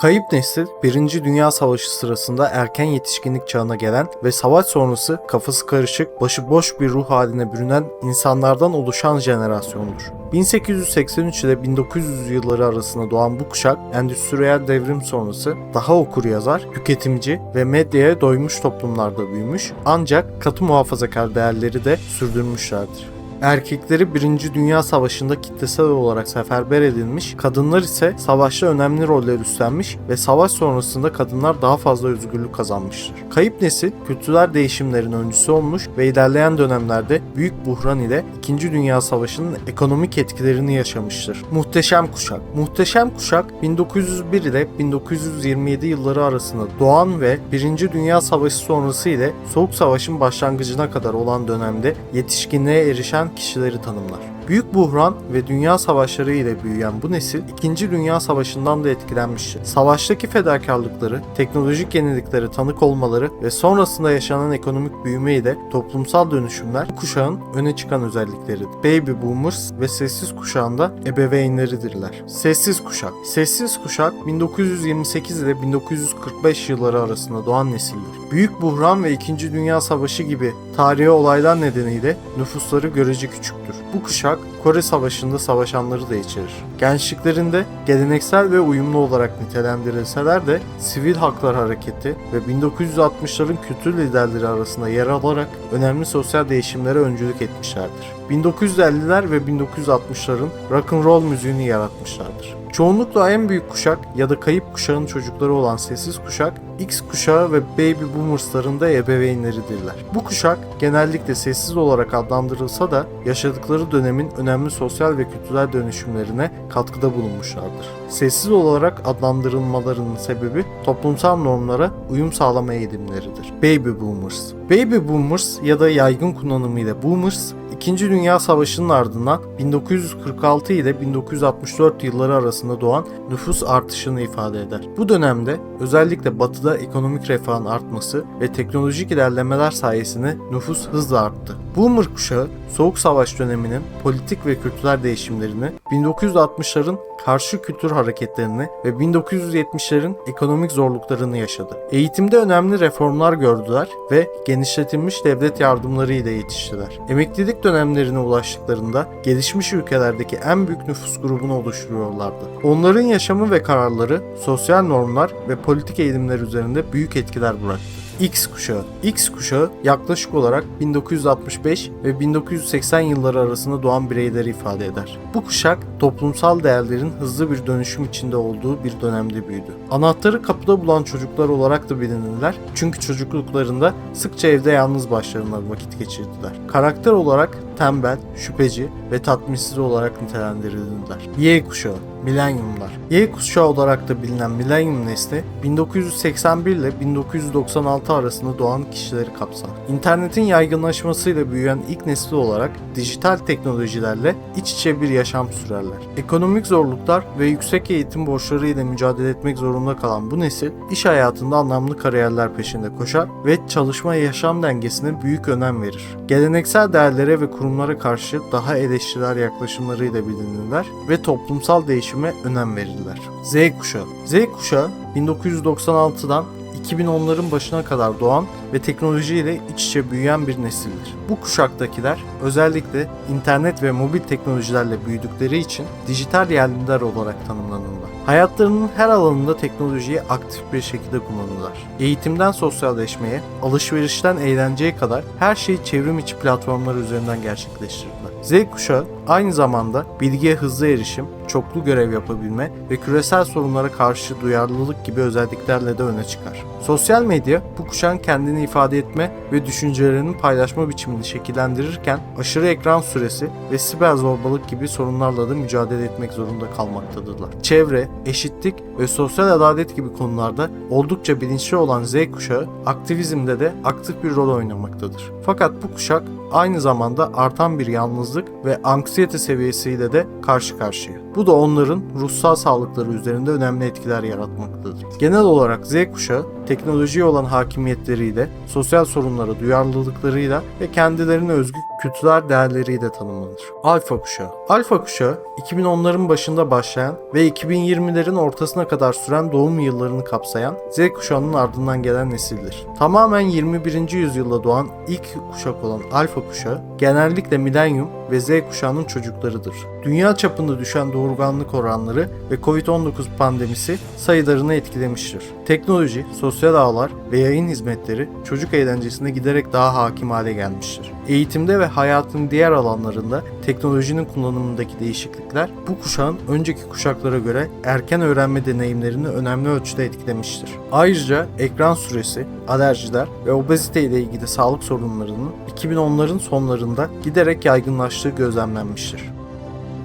Kayıp nesil, Birinci Dünya Savaşı sırasında erken yetişkinlik çağına gelen ve savaş sonrası kafası karışık, başıboş bir ruh haline bürünen insanlardan oluşan jenerasyondur. 1883 ile 1900 yılları arasında doğan bu kuşak, endüstriyel devrim sonrası daha okur yazar, tüketimci ve medyaya doymuş toplumlarda büyümüş ancak katı muhafazakar değerleri de sürdürmüşlerdir. Erkekleri Birinci Dünya Savaşı'nda kitlesel olarak seferber edilmiş, kadınlar ise savaşta önemli roller üstlenmiş ve savaş sonrasında kadınlar daha fazla özgürlük kazanmıştır. Kayıp nesil kültürel değişimlerin öncüsü olmuş ve ilerleyen dönemlerde büyük buhran ile İkinci Dünya Savaşı'nın ekonomik etkilerini yaşamıştır. Muhteşem Kuşak Muhteşem Kuşak 1901 ile 1927 yılları arasında doğan ve Birinci Dünya Savaşı sonrası ile Soğuk Savaş'ın başlangıcına kadar olan dönemde yetişkinliğe erişen kişileri tanımlar. Büyük buhran ve dünya savaşları ile büyüyen bu nesil 2. Dünya Savaşı'ndan da etkilenmiştir. Savaştaki fedakarlıkları, teknolojik yeniliklere tanık olmaları ve sonrasında yaşanan ekonomik büyüme ile toplumsal dönüşümler bu kuşağın öne çıkan özellikleridir. Baby Boomers ve sessiz kuşağında ebeveynleridirler. Sessiz kuşak Sessiz kuşak 1928 ile 1945 yılları arasında doğan nesildir. Büyük buhran ve 2. Dünya Savaşı gibi tarihi olaylar nedeniyle nüfusları görece küçüktür. Bu kuşak Rock. Kore Savaşı'nda savaşanları da içerir. Gençliklerinde geleneksel ve uyumlu olarak nitelendirilseler de sivil haklar hareketi ve 1960'ların kültür liderleri arasında yer alarak önemli sosyal değişimlere öncülük etmişlerdir. 1950'ler ve 1960'ların rock and roll müziğini yaratmışlardır. Çoğunlukla en büyük kuşak ya da kayıp kuşağın çocukları olan sessiz kuşak, X kuşağı ve Baby Boomers'ların da ebeveynleridirler. Bu kuşak genellikle sessiz olarak adlandırılsa da yaşadıkları dönemin önemli sosyal ve kültürel dönüşümlerine katkıda bulunmuşlardır. Sessiz olarak adlandırılmalarının sebebi toplumsal normlara uyum sağlama eğilimleridir. Baby Boomers Baby Boomers ya da yaygın kullanımıyla Boomers, İkinci Dünya Savaşı'nın ardından 1946 ile 1964 yılları arasında doğan nüfus artışını ifade eder. Bu dönemde özellikle batıda ekonomik refahın artması ve teknolojik ilerlemeler sayesinde nüfus hızla arttı. Boomer kuşağı Soğuk Savaş döneminin politik ve kültürel değişimlerini, 1960'ların karşı kültür hareketlerini ve 1970'lerin ekonomik zorluklarını yaşadı. Eğitimde önemli reformlar gördüler ve genişletilmiş devlet yardımları ile yetiştiler. Emeklilik dönemlerine ulaştıklarında gelişmiş ülkelerdeki en büyük nüfus grubunu oluşturuyorlardı. Onların yaşamı ve kararları sosyal normlar ve politik eğilimler üzerinde büyük etkiler bıraktı. X kuşağı. X kuşağı yaklaşık olarak 1965 ve 1980 yılları arasında doğan bireyleri ifade eder. Bu kuşak toplumsal değerlerin hızlı bir dönüşüm içinde olduğu bir dönemde büyüdü. Anahtarı kapıda bulan çocuklar olarak da bilinirler çünkü çocukluklarında sıkça evde yalnız başlarına vakit geçirdiler. Karakter olarak tembel, şüpheci ve tatminsiz olarak nitelendirildiler. Y kuşağı Milenyumlar. Y kuşağı olarak da bilinen milenyum nesli 1981 ile 1996 arasında doğan kişileri kapsar. İnternetin yaygınlaşmasıyla büyüyen ilk nesli olarak dijital teknolojilerle iç içe bir yaşam sürerler. Ekonomik zorluklar ve yüksek eğitim borçları ile mücadele etmek zorunda kalan bu nesil iş hayatında anlamlı kariyerler peşinde koşar ve çalışma yaşam dengesine büyük önem verir. Geleneksel değerlere ve kurumlara karşı daha eleştirel yaklaşımlarıyla bilinirler ve toplumsal değişime önem verirler. Z kuşağı Z kuşağı 1996'dan 2010'ların başına kadar doğan ve teknolojiyle iç içe büyüyen bir nesildir. Bu kuşaktakiler özellikle internet ve mobil teknolojilerle büyüdükleri için dijital yerliler olarak tanımlanırlar. Hayatlarının her alanında teknolojiyi aktif bir şekilde kullanırlar. Eğitimden sosyalleşmeye, alışverişten eğlenceye kadar her şeyi çevrim içi platformlar üzerinden gerçekleştirirler. Z kuşağı aynı zamanda bilgiye hızlı erişim, çoklu görev yapabilme ve küresel sorunlara karşı duyarlılık gibi özelliklerle de öne çıkar. Sosyal medya bu kuşağın kendini ifade etme ve düşüncelerini paylaşma biçimini şekillendirirken aşırı ekran süresi ve siber zorbalık gibi sorunlarla da mücadele etmek zorunda kalmaktadırlar. Çevre, eşitlik ve sosyal adalet gibi konularda oldukça bilinçli olan Z kuşağı aktivizmde de aktif bir rol oynamaktadır. Fakat bu kuşak aynı zamanda artan bir yalnızlık ve anksiyete seviyesiyle de karşı karşıya. Bu da onların ruhsal sağlıkları üzerinde önemli etkiler yaratmaktadır. Genel olarak Z kuşağı teknolojiye olan hakimiyetleriyle, sosyal sorunlara duyarlılıklarıyla ve kendilerine özgü kültürel değerleriyle tanımlanır. Alfa kuşağı. Alfa kuşağı 2010'ların başında başlayan ve 2020'lerin ortasına kadar süren doğum yıllarını kapsayan Z kuşağının ardından gelen nesildir. Tamamen 21. yüzyılda doğan ilk kuşak olan alfa kuşağı genellikle milenyum ve Z kuşağının çocuklarıdır. Dünya çapında düşen doğurganlık oranları ve Covid-19 pandemisi sayılarını etkilemiştir. Teknoloji, sosyal ağlar ve yayın hizmetleri çocuk eğlencesine giderek daha hakim hale gelmiştir. Eğitimde ve hayatın diğer alanlarında teknolojinin kullanımındaki değişiklikler bu kuşağın önceki kuşaklara göre erken öğrenme deneyimlerini önemli ölçüde etkilemiştir. Ayrıca ekran süresi, alerjiler ve obezite ile ilgili sağlık sorunlarının 2010'ların sonlarında giderek yaygınlaştığı gözlemlenmiştir.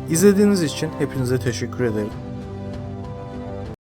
İzlediğiniz için hepinize teşekkür ederim.